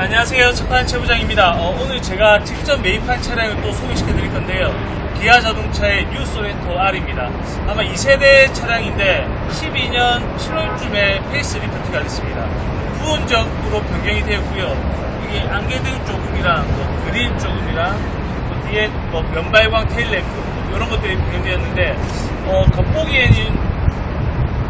자, 안녕하세요. 첫판 최부장입니다. 어, 오늘 제가 직접 매입한 차량을 또 소개시켜 드릴 건데요. 기아 자동차의 뉴 소렌토 R입니다. 아마 2세대 차량인데 12년 7월쯤에 페이스 리프트가 됐습니다. 부분적으로 변경이 되었고요. 이게 안개등 조금이랑 뭐 그릴 조금이랑 또 뒤에 뭐 면발광 테일램프 이런 것들이 변경되었는데 어, 겉보기에는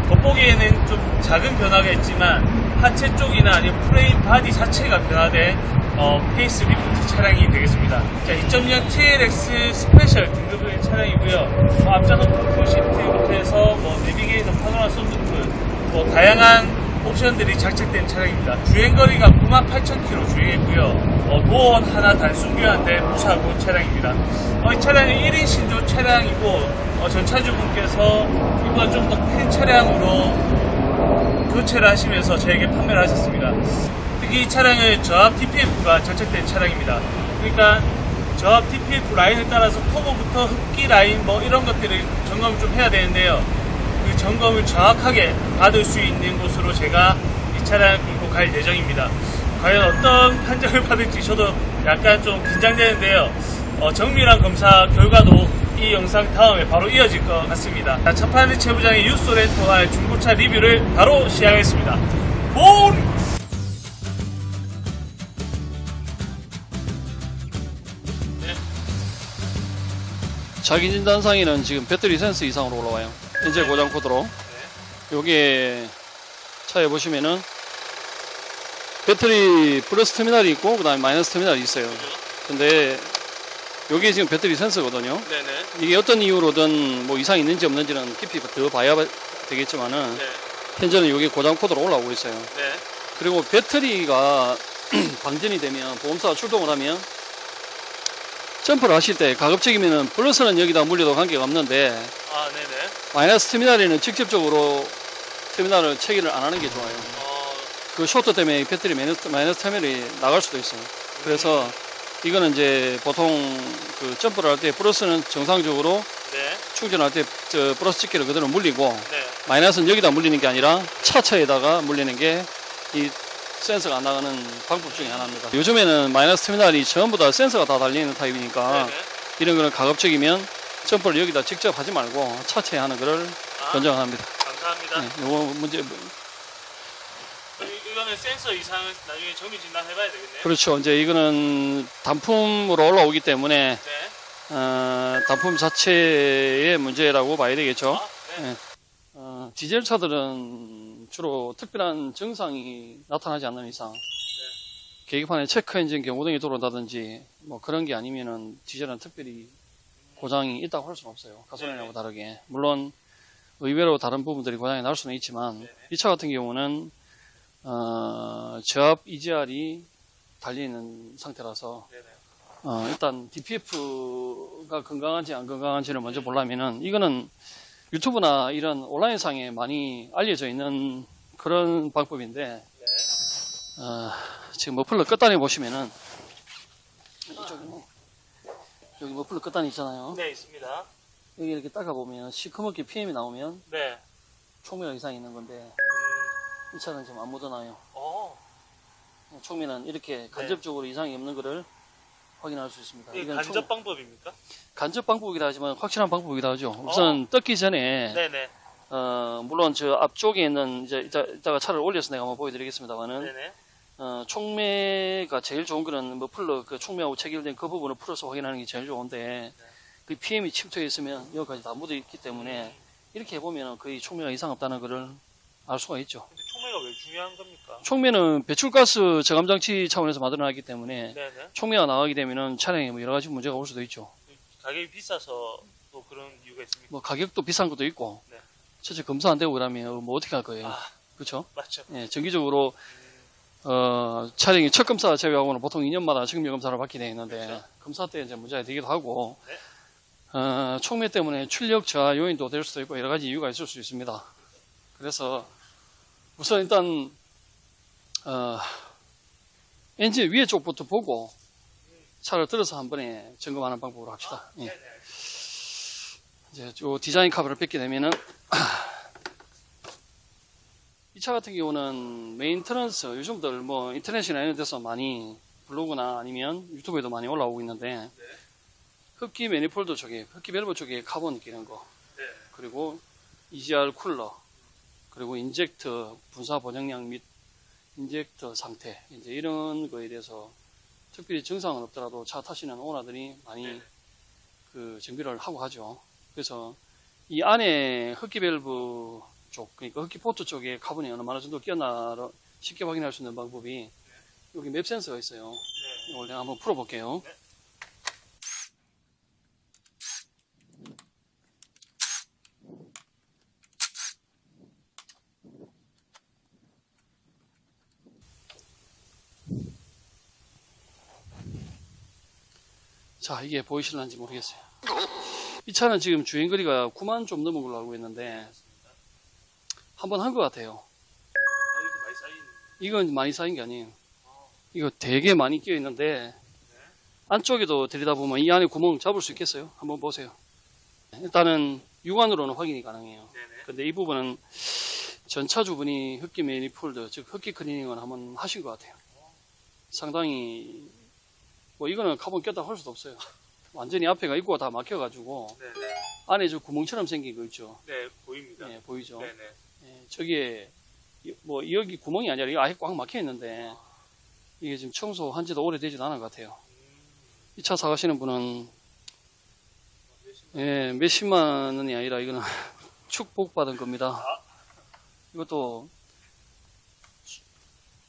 겉보기에는 좀 작은 변화가 있지만 하체 쪽이나 아니면 프레임 바디 자체가 변화된 어, 페이스 리프트 차량이 되겠습니다. 자, 2.0 TLX 스페셜 등급의 차량이고요. 어, 앞좌석 컨트롤 시프트부터 해서 뭐 내비게이션, 파노라 썬루프, 뭐 다양한 옵션들이 장착된 차량입니다. 주행거리가 98,000km 주행했고요. 어, 도어 하나 단순 교환된 무사고 차량입니다. 어, 이 차량은 1인 신조 차량이고 어, 전차주분께서 이보다 좀 더 큰 차량으로 교체를 하시면서 저에게 판매를 하셨습니다. 특히 이 차량은 저압 DPF가 장착된 차량입니다. 그러니까 저압 DPF 라인을 따라서 터보부터 흡기 라인 뭐 이런 것들을 점검을 좀 해야 되는데요. 그 점검을 정확하게 받을 수 있는 곳으로 제가 이 차량을 끌고 갈 예정입니다. 과연 어떤 판정을 받을지 저도 약간 좀 긴장되는데요. 어, 정밀한 검사 결과도 이 영상 다음에 바로 이어질 것 같습니다. 자, 첫판의 최부장의 유소렌토와 중고차 리뷰를 바로 시작하겠습니다. 본! 자기 진단 상에는 지금 배터리 센서 이상으로 올라와요. 현재 고장 코드로. 여기에 차에 보시면은 배터리 플러스 터미널이 있고 그다음에 마이너스 터미널이 있어요. 근데 여기 지금 배터리 센서거든요. 네네. 이게 어떤 이유로든 뭐 이상 있는지 없는지는 깊이 더 봐야 되겠지만은 네. 현재는 여기 고장 코드로 올라오고 있어요. 네. 그리고 배터리가 방전이 되면 보험사가 출동을 하면 점프를 하실 때 가급적이면은 플러스는 여기다 물려도 관계가 없는데 아, 네네. 마이너스 터미널에는 직접적으로 터미널을 체결을 안 하는 게 좋아요. 어, 그 쇼트 때문에 이 배터리 마이너스, 마이너스 터미널이 나갈 수도 있어요. 그래서 이거는 이제 보통 그 점프를 할 때 플러스는 정상적으로 네. 충전할 때 저 플러스 집게를 그대로 물리고 네. 마이너스는 여기다 물리는 게 아니라 차체에다가 물리는 게 이 센서가 안 나가는 방법 중에 하나입니다. 요즘에는 마이너스 터미널이 전부 다 센서가 다 달리는 타입이니까 네네. 이런 거는 가급적이면 점프를 여기다 직접 하지 말고 차체에 하는 거를 아, 권장합니다. 감사합니다. 네, 요거 문제 이- 이거는 센서 이상을 나중에 정밀 진단 해봐야 되겠네요. 그렇죠. 이제 이거는 단품으로 올라오기 때문에 네. 어, 단품 자체의 문제라고 봐야 되겠죠. 아, 네. 네. 어, 디젤 차들은 주로 특별한 증상이 나타나지 않는 이상 계기판에 체크 엔진 경고등이 들어온다든지 뭐 그런 게 아니면은 디젤은 특별히 고장이 있다고 할 수는 없어요. 가솔린하고 다르게. 물론 의외로 다른 부분들이 고장이 날 수는 있지만 이 차 같은 경우는 어, 저압 EGR이 달리는 상태라서. 어, 일단 DPF가 건강한지 안 건강한지를 먼저 보려면은 이거는 유튜브나 이런 온라인상에 많이 알려져 있는 그런 방법인데 어, 지금 머플러 끝단에 보시면은 이쪽에 뭐, 여기 머플러 끝단이 있잖아요. 네, 있습니다. 여기 이렇게 닦아 보면 시커멓게 PM이 나오면 네. 총매가 이상이 있는 건데 이 차는 지금 안 묻어나요. 어, 총매는 이렇게 간접적으로 이상이 없는 거를 확인할 수 있습니다. 이게 이건 간접 총- 방법입니까? 간접 방법이라 하지만 확실한 방법이라 하죠. 우선 뜯기 전에 네네. 어, 물론 저 앞쪽에 있는 이제 이따, 이따가 차를 올려서 내가 한번 보여드리겠습니다만은 네네. 어, 총매가 제일 좋은 거는 머플러 그 총매하고 체결된 그 부분을 풀어서 확인하는 게 제일 좋은데 그 PM이 침투해 있으면 여기까지 다 묻어 있기 때문에 이렇게 해보면 거의 총매가 이상 없다는 것을 알 수가 있죠. 근데 총매가 왜 중요한 겁니까? 총매는 배출가스 저감 장치 차원에서 만들어놨기 때문에 네네. 총매가 나가게 되면은 차량에 뭐 여러 가지 문제가 올 수도 있죠. 가격이 비싸서 또 그런 이유가 있습니까? 뭐 가격도 비싼 것도 있고 네. 실제 검사 안 되고 그러면 뭐 어떻게 할 거예요? 아. 그렇죠? 맞죠. 예, 정기적으로 어, 차량이 첫 검사 제외하고는 보통 2년마다 정밀 검사를 받게 되어 있는데 그렇죠. 검사 때 이제 문제가 되기도 하고 네. 어, 총매 때문에 출력 저하 요인도 될 수도 있고 여러 가지 이유가 있을 수 있습니다. 그래서 우선 일단 어, 엔진 위에 쪽부터 보고 차를 들어서 한 번에 점검하는 방법으로 합시다. 예. 이제 요 디자인 카드를 뺏게 되면은 이 이차 같은 경우는 메인터넌스 요즘들 뭐 인터넷이나 이런 데서 많이 블로그나 아니면 유튜브에도 많이 올라오고 있는데 흡기 매니폴드 쪽에 흡기 밸브 쪽에 카본 끼는 거 네. 그리고 EGR 쿨러 그리고 인젝터 분사 번영량 및 인젝터 상태 이제 이런 거에 대해서 특별히 증상은 없더라도 차 타시는 오너들이 많이 네. 그 정비를 하고 하죠. 그래서 이 안에 흡기 밸브 쪽, 그러니까 흡기 포트 쪽에 카본이 어느 정도 끼었나 쉽게 확인할 수 있는 방법이 여기 맵 센서가 있어요. 네. 이걸 내가 한번 풀어볼게요. 자, 이게 보이실런지 모르겠어요. 이 차는 지금 주행거리가 9만 좀 넘은 걸로 알고 있는데 한 번 한 것 같아요. 이건 많이 쌓인 게 아니에요. 이거 되게 많이 끼어 있는데 안쪽에도 들이다 보면 이 안에 구멍 잡을 수 있겠어요? 한번 보세요. 일단은 육안으로는 확인이 가능해요. 근데 이 부분은 전차주분이 흡기 매니폴드, 즉 흡기 클리닝을 한번 하신 것 같아요. 상당히 뭐 이거는 카본 꼈다 할 수도 없어요. 완전히 앞에가 입구가 다 막혀가지고 네네. 안에 저 구멍처럼 생긴 거 있죠. 네, 보입니다. 예, 보이죠? 네네. 예, 저기에 이- 뭐 여기 구멍이 아니라 이거 아예 꽉 막혀 있는데 이게 지금 청소한 지도 오래되지도 않은 것 같아요. 이 차 사가시는 분은 예, 몇십만 원이 아니라 이거는 축복받은 겁니다. 이것도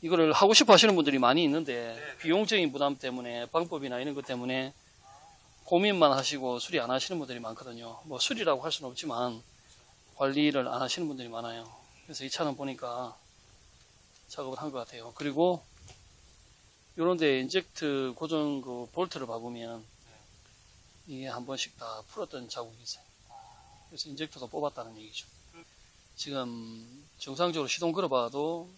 이거를 하고 싶어 하시는 분들이 많이 있는데 네. 비용적인 부담 때문에 방법이나 이런 것 때문에 고민만 하시고 수리 안 하시는 분들이 많거든요. 뭐 수리라고 할 수는 없지만 관리를 안 하시는 분들이 많아요. 그래서 이 차는 보니까 작업을 한 것 같아요. 그리고 요런데 인젝트 고정 그 볼트를 봐보면 이게 한 번씩 다 풀었던 자국이 있어요. 그래서 인젝터도 뽑았다는 얘기죠. 지금 정상적으로 시동 걸어봐도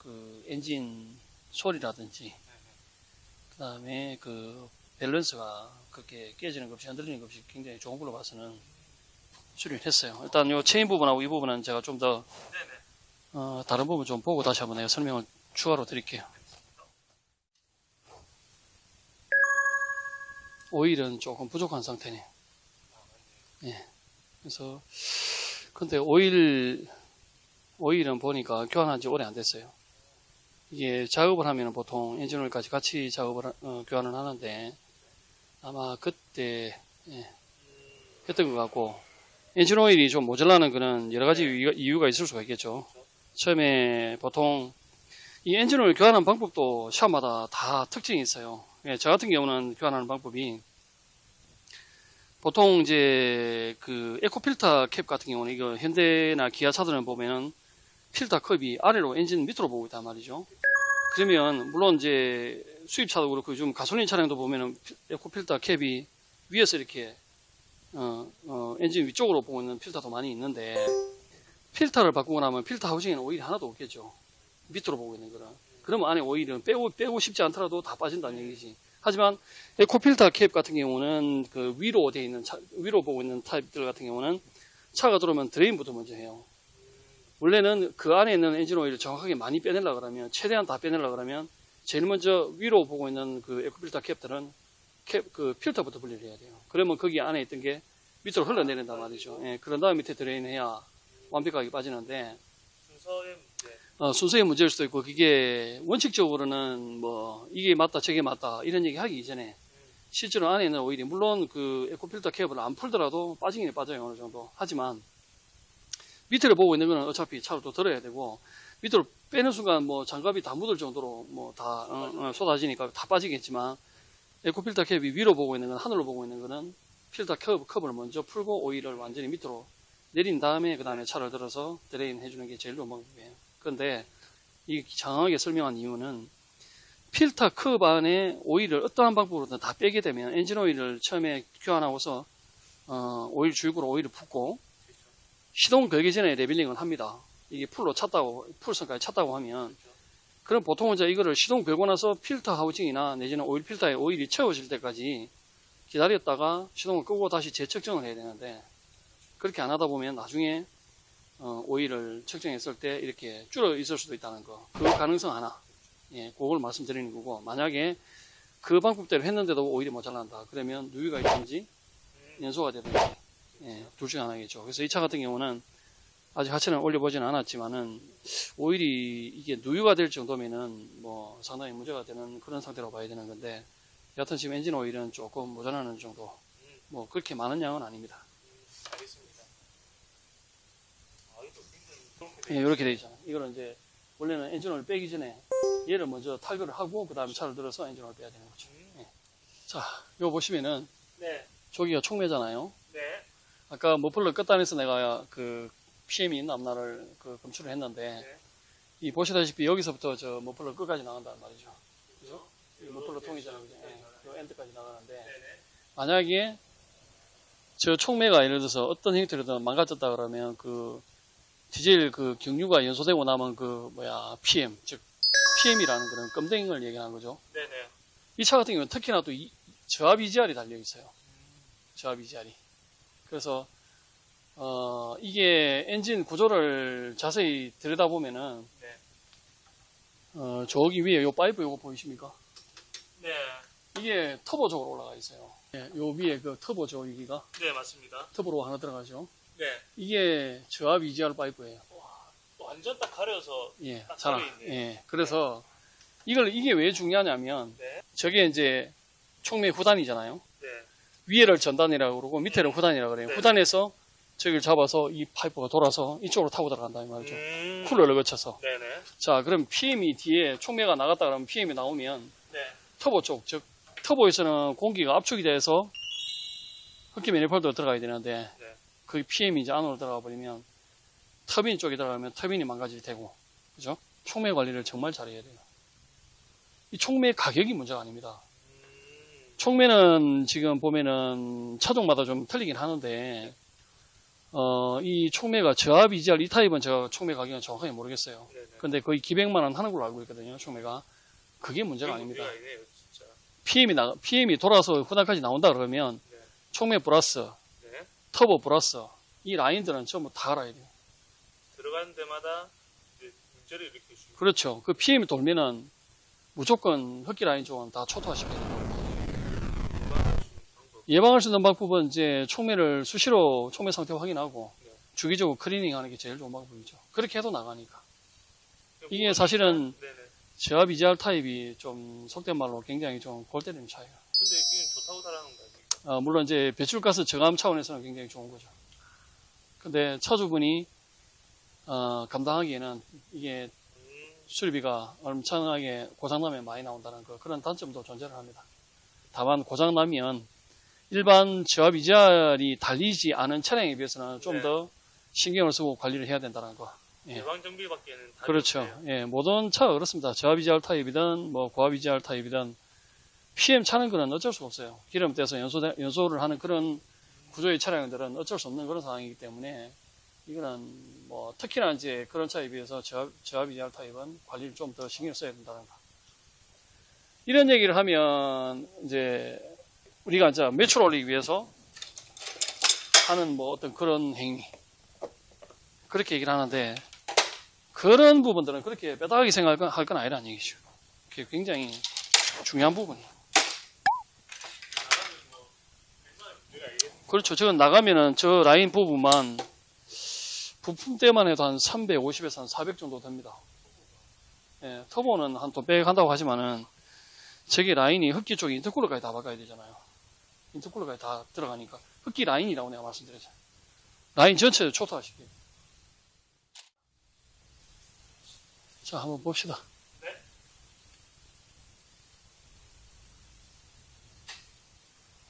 그 엔진 소리라든지 그 다음에 그 밸런스가 그렇게 깨지는 것 없이 흔들리는 것 없이 굉장히 좋은 걸로 봐서는 수리를 했어요. 일단 요 체인 부분하고 이 부분은 제가 좀더 네네. 어, 다른 부분 좀 보고 다시 한번 설명을 추가로 드릴게요. 오일은 조금 부족한 상태네요. 예. 그래서 근데 오일 오일은 보니까 교환한 지 오래 안 됐어요. 이게 작업을 하면 보통 엔진오일까지 같이 작업을 하- 어, 교환을 하는데 아마 그때 예, 했던 것 같고 엔진 오일이 좀 모자라는 거는 여러 가지 이유가, 이유가 있을 수가 있겠죠. 처음에 보통 이 엔진 오일 교환하는 방법도 샤마다 다 특징이 있어요. 예, 저 같은 경우는 교환하는 방법이 보통 이제 그 에코필터 캡 같은 경우는 이거 현대나 기아 차들은 보면은 필터 컵이 아래로 엔진 밑으로 보고 있단 말이죠. 그러면 물론 이제 수입차도 그렇고 요즘 가솔린 차량도 보면은 에코필터 캡이 위에서 이렇게 어, 어, 엔진 위쪽으로 보고 있는 필터도 많이 있는데 필터를 바꾸고 나면 필터 하우징에는 오일이 하나도 없겠죠. 밑으로 보고 있는 거라. 그러면 안에 오일은 빼고, 빼고 싶지 않더라도 다 빠진다는 얘기지. 하지만 에코필터 캡 같은 경우는 그 위로 돼 있는 차, 위로 보고 있는 타입들 같은 경우는 차가 들어오면 드레인부터 먼저 해요. 원래는 그 안에 있는 엔진 오일을 정확하게 많이 빼내려 그러면 최대한 다 빼내려 그러면 제일 먼저 위로 보고 있는 그 에코필터 캡들은 캡, 그 필터부터 분리를 해야 돼요. 그러면 거기 안에 있던 게 밑으로 흘러내린단 말이죠. 예, 그런 다음 밑에 드레인 해야 완벽하게 빠지는데 순서의 문제. 어, 순서의 문제일 수도 있고 그게 원칙적으로는 뭐 이게 맞다 저게 맞다 이런 얘기 하기 이전에 실제로 안에 있는 오일이 물론 그 에코필터 캡을 안 풀더라도 빠지긴 빠져요 어느 정도 하지만 밑으로 보고 있는 거는 어차피 차로 또 들어야 되고 밑으로 빼는 순간 뭐 장갑이 다 묻을 정도로 뭐다 어, 쏟아지니까 다 빠지겠지만 에코필터 캡이 위로 보고 있는 건 하늘로 보고 있는 거는 필터 컵, 컵을 먼저 풀고 오일을 완전히 밑으로 내린 다음에 그 다음에 차를 들어서 드레인 해주는 게 제일 방법이에요. 그런데 이 장황하게 설명한 이유는 필터 컵 안에 오일을 어떠한 방법으로든 다 빼게 되면 엔진 오일을 처음에 교환하고서 어, 오일 주입구로 오일을 붓고 시동 걸기 전에 레빌링을 합니다. 이게 풀로 찼다고 풀선까지 찼다고 하면 그럼 보통은 이제 이거를 시동 걸고 나서 필터 하우징이나 내지는 오일 필터에 오일이 채워질 때까지 기다렸다가 시동을 끄고 다시 재측정을 해야 되는데 그렇게 안 하다 보면 나중에 어, 오일을 측정했을 때 이렇게 줄어 있을 수도 있다는 거. 그 가능성 하나. 예, 그걸 말씀드리는 거고 만약에 그 방법대로 했는데도 오일이 모자란다. 그러면 누유가 있든지 연소가 되든지 예, 둘중 하나겠죠. 그래서 이 차 같은 경우는 아직 하체는 올려보지는 않았지만은 오일이 이게 누유가 될 정도면은 뭐 상당히 문제가 되는 그런 상태로 봐야 되는 건데 여하튼 지금 엔진 오일은 조금 모자라는 정도 뭐 그렇게 많은 양은 아닙니다. 예, 이렇게 돼 있잖아요. 이거는 이제 원래는 엔진 오일 빼기 전에 얘를 먼저 탈거를 하고 그 다음에 차를 들어서 엔진 오일 빼야 되는 거죠. 예. 자, 이거 보시면은 네, 저기가 촉매잖아요. 네, 아까 머플러 끝단에서 내가 그 있나 없나를 그 검출을 했는데 네. 이 보시다시피 여기서부터 저 머플러 끝까지 나간단 말이죠. 그죠? 이 머플러 통이잖아요. 그죠? 예, 요 엔드까지 나가는데 네네. 만약에 저 촉매가 예를 들어서 어떤 형태로든 망가졌다 그러면 그 디젤 그 경유가 연소되고 나면 그 뭐야 PM 즉 PM이라는 그런 껌댕이를 얘기하는 거죠. 네네. 이 차 같은 경우는 특히나 또 이, 저압 EGR이 달려 있어요. 저압 EGR이. 그래서 어, 이게 엔진 구조를 자세히 들여다보면은 네. 어, 저기 위에 요 파이프 요거 보이십니까? 네, 이게 터보 쪽으로 올라가 있어요. 예, 요 위에 그 터보 저 여기가 네, 맞습니다. 터보로 하나 들어가죠. 네. 이게 저압 EGR 파이프예요. 완전 딱 가려서, 예, 딱 잘, 걸려 있네요. 예. 그래서 이걸 이게 왜 중요하냐면 네, 저게 이제 촉매 후단이잖아요. 네. 위에를 전단이라고 그러고 밑에를 후단이라고 그래요. 네. 후단에서 저기를 잡아서 이 파이프가 돌아서 이쪽으로 타고 들어간다 이 말이죠. 음. 쿨러를 거쳐서. 네네. 자, 그럼 PM이 뒤에 촉매가 나갔다 그러면 PM이 나오면 네. 터보 쪽, 즉 터보에서는 공기가 압축이 돼서 흡기 매니폴드로 들어가야 되는데 네. 그 PM이 이제 안으로 들어가 버리면 터빈 쪽에 들어가면 터빈이 망가질 테고 그죠? 촉매 관리를 정말 잘해야 돼요. 이 촉매 가격이 문제가 아닙니다. 음. 촉매는 지금 보면은 차종마다 좀 틀리긴 하는데 어, 이 촉매가 저압 EGR 이 타입은 제가 촉매 가격은 정확하게 모르겠어요. 네네. 근데 거의 기백만 원 하는 걸로 알고 있거든요. 촉매가 그게 문제가 아닙니다. 아니네요. PM이 나 PM이 돌아서 후단까지 나온다 그러면 네. 촉매 플러스 네. 터보 플러스 이 라인들은 전부 다 알아야 돼요. 들어가는 데마다 문제를 일으킬 수 있는. 그렇죠. 그 PM이 돌면은 무조건 흡기 라인 쪽은 다 초토화시켜야 돼요. 예방할 수 있는 방법. 방법은 이제 촉매를 수시로 촉매 상태 확인하고 네. 주기적으로 클리닝 하는 게 제일 좋은 방법이죠. 그렇게 해도 나가니까. 이게 뭐, 사실은. 저압 EGR 타입이 좀 속된 말로 굉장히 좀 골 때리는 차예요. 근데 이건 좋다고 달하는 거 아닙니까? 어, 물론 이제 배출가스 저감 차원에서는 굉장히 좋은 거죠. 근데 차주분이 어, 감당하기에는 이게 음. 수리비가 엄청나게 고장나면 많이 나온다는 그 그런 단점도 존재를 합니다. 다만 고장나면 일반 저압 EGR이 달리지 않은 차량에 비해서는 좀 네. 더 신경을 쓰고 관리를 해야 된다는 거. 예. 예방 정비밖에는 그렇죠. 없네요. 예, 모든 차가 그렇습니다. 저압 EGR 타입이든 뭐 고압 EGR 타입이든 PM 차는 거는 어쩔 수가 없어요. 기름 떼서 연소 연소를 하는 그런 구조의 차량들은 어쩔 수 없는 그런 상황이기 때문에 이거는 뭐 특히나 이제 그런 차에 비해서 저압, 저압 EGR 타입은 관리를 좀 더 신경 써야 된다는 거. 이런 얘기를 하면 이제 우리가 이제 매출 올리기 위해서 하는 뭐 어떤 그런 행위 그렇게 얘기를 하는데 그런 부분들은 그렇게 빼다하게 생각할 건, 아니라는 얘기죠. 그게 굉장히 중요한 부분이에요. 그렇죠. 저건 나가면은 저 라인 부분만 부품대만 해도 한 350에서 한 400 정도 됩니다. 예, 터보는 한 또 100 한다고 하지만은 저기 라인이 흡기 쪽에 인터쿨러까지 다 바꿔야 되잖아요. 인터쿨러까지 다 들어가니까 흡기 라인이 라고 내가 말씀드렸잖아요. 라인 전체를 초토화시켜요. 자, 한번 봅시다. 네.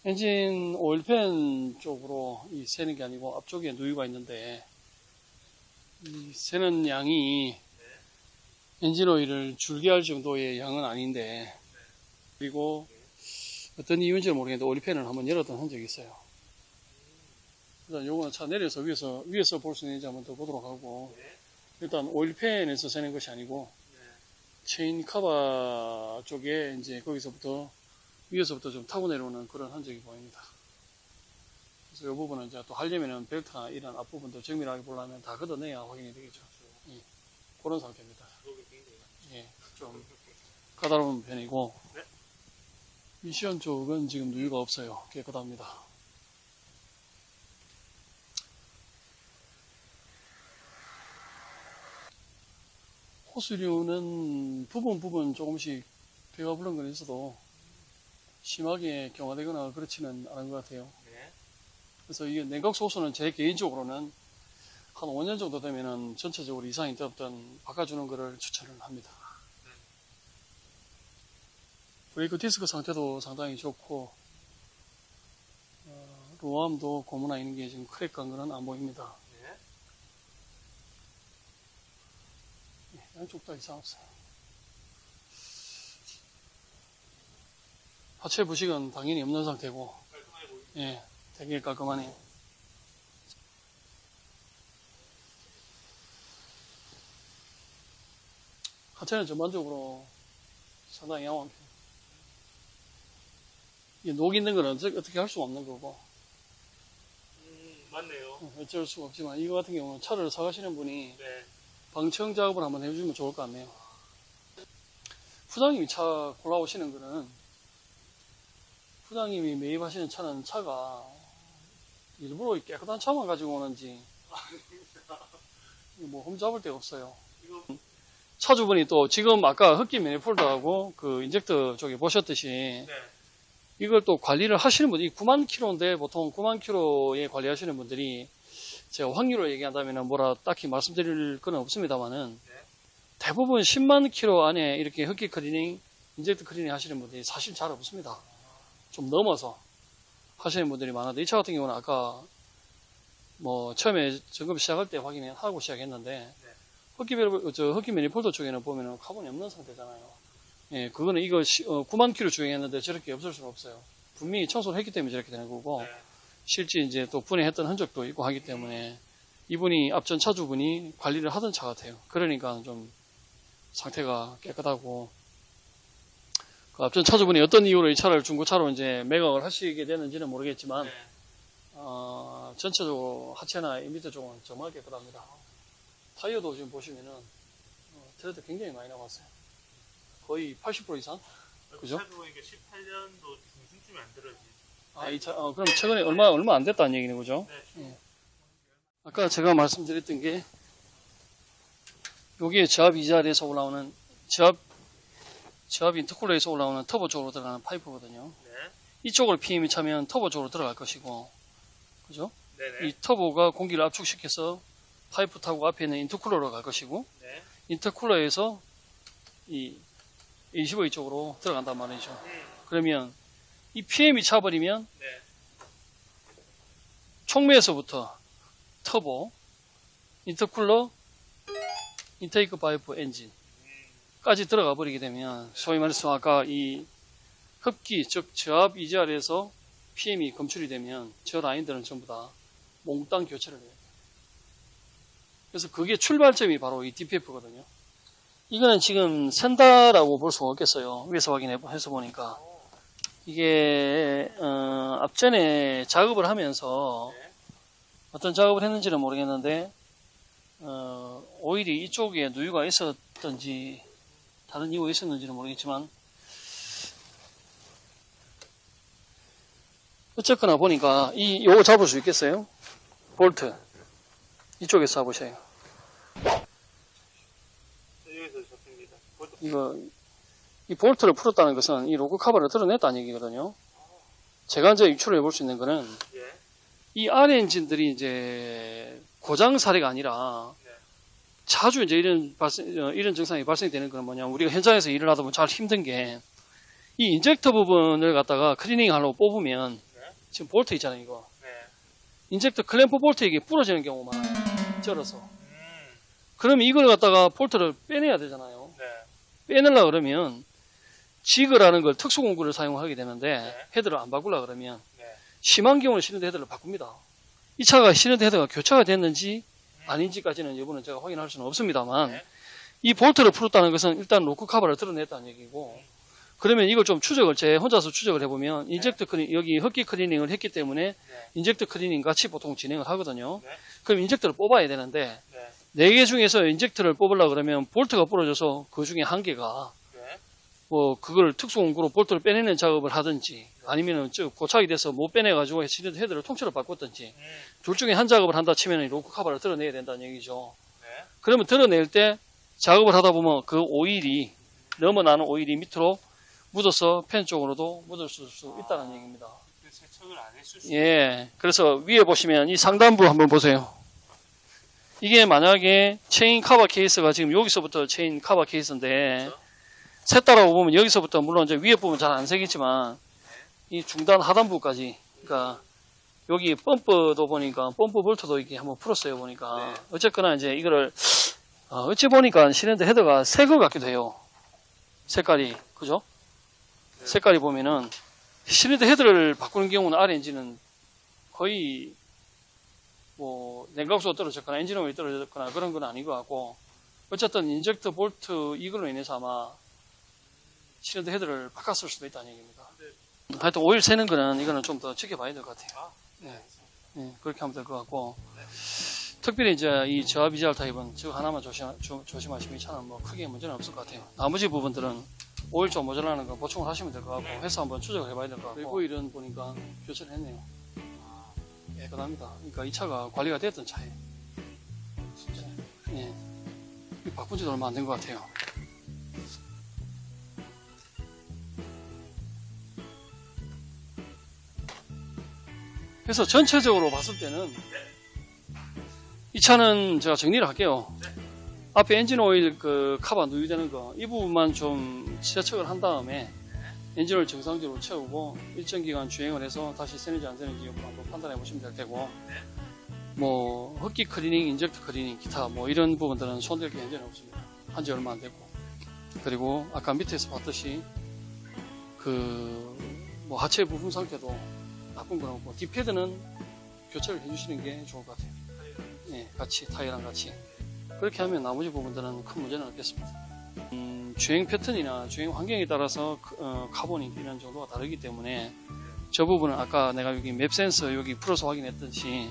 엔진 오일팬 쪽으로 이 새는 게 아니고 앞쪽에 누유가 있는데 이 새는 양이 엔진 오일을 줄게 할 정도의 양은 아닌데 그리고 어떤 이유인지는 모르겠는데 오일팬을 한번 열었던 흔적이 있어요. 일단 요거는 차 내려서 위에서 위에서 볼 수 있는지 한번 더 보도록 하고 네. 일단 오일팬에서 새는 것이 아니고 체인 카바 쪽에 이제 거기서부터 위에서부터 좀 타고 내려오는 그런 흔적이 보입니다. 그래서 이 부분은 이제 또 하려면은 벨트나 이런 앞부분도 정밀하게 보려면 다 걷어내야 확인이 되겠죠. 예, 그런 상태입니다. 예, 좀 까다로운 편이고 네. 미션 쪽은 지금 누유가 없어요. 깨끗합니다. 호수류는 부분 부분 조금씩 배가 부른 건 있어도 심하게 경화되거나 그렇지는 않은 것 같아요. 네. 그래서 이게 냉각수 호수는 제 개인적으로는 한 5년 정도 되면은 전체적으로 이상이 없던 바꿔주는 것을 추천을 합니다. 브레이크 디스크 상태도 상당히 좋고 어, 로암도 고무나 있는 게 지금 크랙 간 거는 안 보입니다. 네. 예, 양쪽 다 이상 없어요. 하체 부식은 당연히 없는 상태고. 예, 되게 깔끔하네요. 하체는 전반적으로 상당히 양호한 편. 이게 녹 있는 건 어떻게, 어떻게 할 수가 없는 거고 음, 맞네요. 어, 어쩔 수가 없지만 이거 같은 경우는 차를 사가시는 분이 네. 방청 작업을 한번 해주면 좋을 것 같네요. 부장님이 차 골라오시는 거는 부장님이 매입하시는 차는 차가 일부러 깨끗한 차만 가지고 오는지 뭐 흠잡을 데가 없어요. 차주분이 또 지금 아까 흡기 매니폴드하고 그 인젝터 쪽에 보셨듯이 네. 이걸 또 관리를 하시는 분들이 9만 킬로인데 보통 9만 킬로에 관리하시는 분들이 제가 확률로 얘기한다면 뭐라 딱히 말씀드릴 건 없습니다만은 네. 대부분 10만 킬로 안에 이렇게 흡기 클리닝, 인젝트 클리닝 하시는 분들이 사실 잘 없습니다. 좀 넘어서 하시는 분들이 많은데 이 차 같은 경우는 아까 뭐 처음에 점검 시작할 때 확인하고 시작했는데 흡기, 밸브- 저 흡기 매니폴더 쪽에는 보면은 카본이 없는 상태잖아요. 예, 그거는 이거 시- 어, 9만 킬로 주행했는데 저렇게 없을 수는 없어요. 분명히 청소를 했기 때문에 저렇게 되는 거고 네. 실제 이제 또 분해했던 흔적도 있고 하기 때문에 이분이 앞전 차주분이 관리를 하던 차 같아요. 그러니까 좀 상태가 깨끗하고 그 앞전 차주분이 어떤 이유로 이 차를 중고차로 이제 매각을 하시게 됐는지는 모르겠지만 네. 어, 전체적으로 하체나 이 밑에 쪽은 정말 깨끗합니다. 타이어도 지금 보시면은 어, 트레드 굉장히 많이 남았어요. 거의 80% 이상? 그죠? 차 보니까 18년도 중순쯤에 안 들어지. 아, 이 차, 어, 그럼 최근에 얼마, 얼마 안 됐다는 얘기는 거죠? 네. 아까 제가 말씀드렸던 게 여기에 저압 이 자리에서 올라오는 저압 저압 인터쿨러에서 올라오는 터보 쪽으로 들어가는 파이프거든요. 네. 이쪽을 PM이 차면 터보 쪽으로 들어갈 것이고, 그죠? 네네. 이 터보가 공기를 압축시켜서 파이프 타고 앞에 있는 인터쿨러로 갈 것이고, 네. 인터쿨러에서 이 A15 쪽으로 들어간단 말이죠. 음. 그러면 이 PM이 차버리면 네. 총매에서부터 터보, 인터쿨러, 인테이크 파이프 엔진 까지 들어가 버리게 되면 소위 말해서 아까 이 흡기 즉 저압 이자리에서 PM이 검출이 되면 저 라인들은 전부 다 몽땅 교체를 해요. 그래서 그게 출발점이 바로 이 DPF거든요. 이거는 지금 샌다라고 볼 수가 없겠어요. 위에서 확인해서 보니까 이게 어, 앞전에 작업을 하면서 네. 어떤 작업을 했는지는 모르겠는데 어, 오일이 이쪽에 누유가 있었던지 다른 이유가 있었는지는 모르겠지만 어쨌거나 보니까 이 요거 잡을 수 있겠어요? 볼트 이쪽에서 잡으셔요. 여기서 잡힙니다. 볼트 이거 이 볼트를 풀었다는 것은 이 로그 카바를 드러냈다는 얘기거든요. 제가 이제 유출해 볼 수 있는 거는 예. 이 R 엔진들이 이제 고장 사례가 아니라 네. 자주 이제 이런 발생, 어, 이런 증상이 발생이 되는 건 뭐냐. 우리가 현장에서 일을 하다 보면 잘 힘든 게 이 인젝터 부분을 갖다가 클리닝 하려고 뽑으면 네. 지금 볼트 있잖아요, 이거. 네. 인젝터 클램프 볼트 이게 부러지는 경우가 많아요. 절어서. 음. 그러면 이걸 갖다가 볼트를 빼내야 되잖아요. 네. 빼내려 그러면 지그라는 걸 특수 공구를 사용하게 되는데 네. 헤드를 안 바꾸려 그러면 네. 심한 경우는 시는드 헤드를 바꿉니다. 이 차가 시는드 헤드가 교체가 됐는지 아닌지까지는 여부는 제가 확인할 수는 없습니다만 네. 이 볼트를 풀었다는 것은 일단 로크 카바를 드러냈다는 얘기고 그러면 이걸 좀 추적을 제 혼자서 추적을 해보면 인젝트 클린 여기 흡기 클리닝을 했기 때문에 인젝트 클리닝 같이 보통 진행을 하거든요. 네. 그럼 인젝터를 뽑아야 되는데 네. 네개 중에서 인젝터를 뽑으려 그러면 볼트가 부러져서 그 중에 한 개가 네. 뭐 그걸 특수공구로 볼트를 빼내는 작업을 하든지 아니면은 저 고착이 돼서 못 빼내가지고 헤드를 통째로 바꿨든지 음. 둘 중에 한 작업을 한다 치면 로크 카바를 드러내야 된다는 얘기죠. 네. 그러면 드러낼 때 작업을 하다 보면 그 오일이 넘어나는 오일이 밑으로 묻어서 팬 쪽으로도 묻을 수 있다는 얘기입니다. 그 세척을 안 했을 수 예. 그래서 위에 보시면 이 상단부 한번 보세요. 이게 만약에 체인 카바 케이스가 지금 여기서부터 체인 카바 케이스인데 셋다라고 보면 여기서부터 물론 이제 위에 부분 잘안 새기지만 이 중단 하단부까지 그러니까 여기 펌프도 보니까 펌프 볼트도 이렇게 한번 풀었어요 보니까 네. 어쨌거나 이제 이거를 어, 어찌 보니까 실린더 헤더가 새 거 같기도 해요 색깔이 그죠? 네. 색깔이 보면은 실린더 헤드를 바꾸는 경우는 R 엔진은 거의 뭐 냉각수가 떨어졌거나 엔진 오일이 떨어졌거나 그런 건 아닌 것 같고 어쨌든 인젝터 볼트 이걸로 인해서 아마 실린더 헤드를 바꿨을 수도 있다는 얘기입니다. 하여튼 오일 새는 거는 이거는 좀 더 지켜봐야 될 것 같아요. 아, 네. 예, 그렇게 하면 될 것 같고 특별히 이제 이 저하 비주얼 타입은 저 하나만 조심, 조, 조심하시면 이 차는 뭐 크게 문제는 없을 것 같아요. 나머지 부분들은 오일 좀 모자라는 거 보충을 하시면 될 것 같고 해서 한번 추적을 해봐야 될 것 같고 그리고 이런 보니까 교체를 했네요. 깨끗합니다. 그러니까 이 차가 관리가 됐던 차예요. 예. 이 바꾼 지도 얼마 안 된 것 같아요. 그래서 전체적으로 봤을 때는 이 차는 제가 정리를 할게요. 앞에 엔진 오일 그 카바 누유되는 거 이 부분만 좀 세척을 한 다음에 엔진 오일 정상적으로 채우고 일정 기간 주행을 해서 다시 새는지 안 새는지 한번 판단해 보시면 될 테고 뭐 흡기 클리닝, 인젝트 클리닝, 기타 뭐 이런 부분들은 손댈 게 현재는 없습니다. 한 지 얼마 안 됐고 그리고 아까 밑에서 봤듯이 그 뭐 하체 부품 상태도 나쁜 건 없고 뒷패드는 교체를 해주시는 게 좋을 것 같아요. 예, 같이 타이어랑 같이 그렇게 하면 나머지 부분들은 큰 문제는 없겠습니다. 음, 주행 패턴이나 주행 환경에 따라서 그, 어, 카본이 이런 정도가 다르기 때문에 저 부분은 아까 내가 여기 맵 센서 여기 풀어서 확인했듯이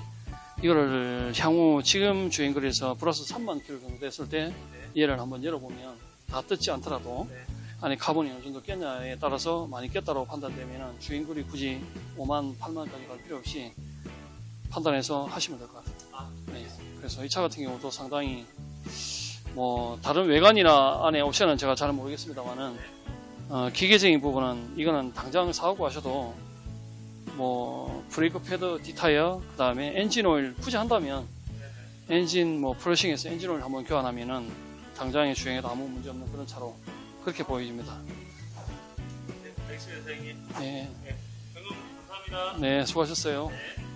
이거를 향후 지금 주행거리에서 플러스 3만 킬로 정도 됐을 때 얘를 한번 열어보면 다 뜯지 않더라도 네. 안에 카본이 어느 정도 꼈냐에 따라서 많이 꼈다고 판단되면 주행거리 굳이 5만, 8만까지 갈 필요 없이 판단해서 하시면 될 것 같아요. 아, 네. 그래서 이 차 같은 경우도 상당히 뭐 다른 외관이나 안에 옵션은 제가 잘 모르겠습니다만은 어, 기계적인 부분은 이거는 당장 사고 하셔도 뭐 브레이크 패드 디타이어 그 다음에 엔진 오일 굳이 한다면 엔진 뭐 프레싱해서 엔진 오일 한번 교환하면은 당장의 주행에도 아무 문제 없는 그런 차로 그렇게 보여집니다. 네. 알겠습니다, 사장님. 네, 감사합니다. 네 수고하셨어요. 네.